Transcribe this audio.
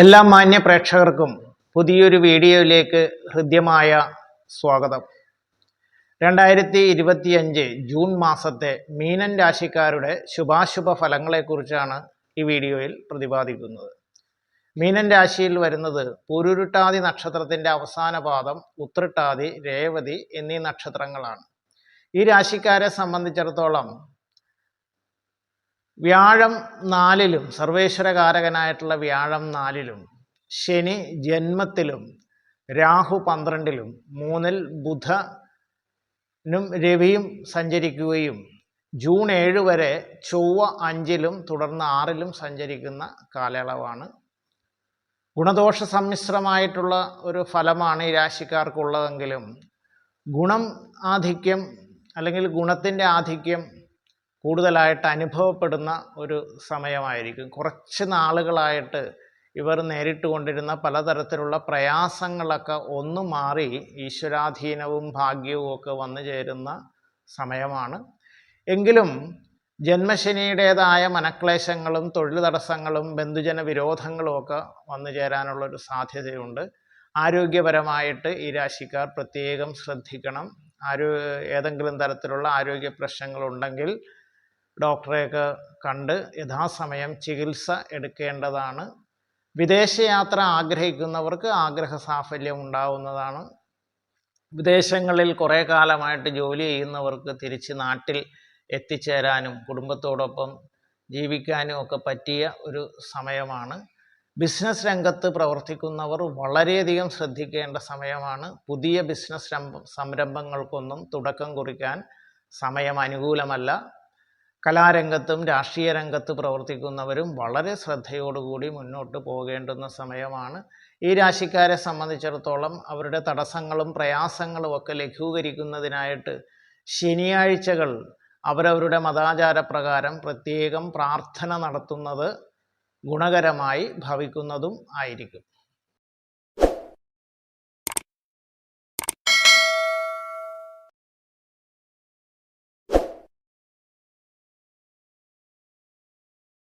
എല്ലാ മാന്യ പ്രേക്ഷകർക്കും പുതിയൊരു വീഡിയോയിലേക്ക് ഹൃദ്യമായ സ്വാഗതം. രണ്ടായിരത്തി ഇരുപത്തിയഞ്ച് ജൂൺ മാസത്തെ മീനൻ രാശിക്കാരുടെ ശുഭാശുഭ ഫലങ്ങളെക്കുറിച്ചാണ് ഈ വീഡിയോയിൽ പ്രതിപാദിക്കുന്നത്. മീനൻ രാശിയിൽ വരുന്നത് പുരുരുട്ടാതി നക്ഷത്രത്തിന്റെ അവസാന പാദം ഉത്രട്ടാതി രേവതി എന്നീ നക്ഷത്രങ്ങളാണ്. ഈ രാശിക്കാരെ സംബന്ധിച്ചിടത്തോളം വ്യാഴം നാലിലും സർവേശ്വരകാരകനായിട്ടുള്ള വ്യാഴം നാലിലും ശനി ജന്മത്തിലും രാഹു പന്ത്രണ്ടിലും മൂന്നിൽ ബുധനും രവിയും സഞ്ചരിക്കുകയും ജൂൺ ഏഴ് വരെ ചൊവ്വ അഞ്ചിലും തുടർന്ന് ആറിലും സഞ്ചരിക്കുന്ന കാലയളവാണ്. ഗുണദോഷ സമ്മിശ്രമായിട്ടുള്ള ഒരു ഫലമാണ് ഈ രാശിക്കാർക്കുള്ളതെങ്കിലും ഗുണം ആധിക്യം അല്ലെങ്കിൽ ഗുണത്തിന്റെ ആധിക്യം കൂടുതലായിട്ട് അനുഭവപ്പെടുന്ന ഒരു സമയമായിരിക്കും. കുറച്ച് നാളുകളായിട്ട് ഇവർ നേരിട്ട് കൊണ്ടിരുന്ന പലതരത്തിലുള്ള പ്രയാസങ്ങളൊക്കെ ഒന്ന് മാറി ഈശ്വരാധീനവും ഭാഗ്യവും ഒക്കെ വന്നു ചേരുന്ന സമയമാണ്. എങ്കിലും ജന്മശനിയുടേതായ മനക്ലേശങ്ങളും തൊഴിൽ തടസ്സങ്ങളും ബന്ധുജന വിരോധങ്ങളും ഒക്കെ വന്നു ചേരാനുള്ളൊരു സാധ്യതയുണ്ട്. ആരോഗ്യപരമായിട്ട് ഈ രാശിക്കാർ പ്രത്യേകം ശ്രദ്ധിക്കണം. ആരോ ഏതെങ്കിലും തരത്തിലുള്ള ആരോഗ്യ പ്രശ്നങ്ങളുണ്ടെങ്കിൽ ഡോക്ടറെയൊക്കെ കണ്ട് യഥാസമയം ചികിത്സ എടുക്കേണ്ടതാണ്. വിദേശയാത്ര ആഗ്രഹിക്കുന്നവർക്ക് ആഗ്രഹ സാഫല്യം ഉണ്ടാവുന്നതാണ്. വിദേശങ്ങളിൽ കുറേ കാലമായിട്ട് ജോലി ചെയ്യുന്നവർക്ക് തിരിച്ച് നാട്ടിൽ എത്തിച്ചേരാനും കുടുംബത്തോടൊപ്പം ജീവിക്കാനും ഒക്കെ പറ്റിയ ഒരു സമയമാണ്. ബിസിനസ് രംഗത്ത് പ്രവർത്തിക്കുന്നവർ വളരെയധികം ശ്രദ്ധിക്കേണ്ട സമയമാണ്. പുതിയ ബിസിനസ് സംരംഭങ്ങൾക്കൊന്നും തുടക്കം കുറിക്കാൻ സമയം അനുകൂലമല്ല. കലാരംഗത്തും രാഷ്ട്രീയ രംഗത്ത് പ്രവർത്തിക്കുന്നവരും വളരെ ശ്രദ്ധയോടുകൂടി മുന്നോട്ട് പോകേണ്ടുന്ന സമയമാണ്. ഈ രാശിക്കാരെ സംബന്ധിച്ചിടത്തോളം അവരുടെ തടസ്സങ്ങളും പ്രയാസങ്ങളും ഒക്കെ ലഘൂകരിക്കുന്നതിനായിട്ട് ശനിയാഴ്ചകൾ അവരവരുടെ മതാചാരപ്രകാരം പ്രത്യേകം പ്രാർത്ഥന നടത്തുന്നത് ഗുണകരമായി ഭവിക്കുന്നതും ആയിരിക്കും.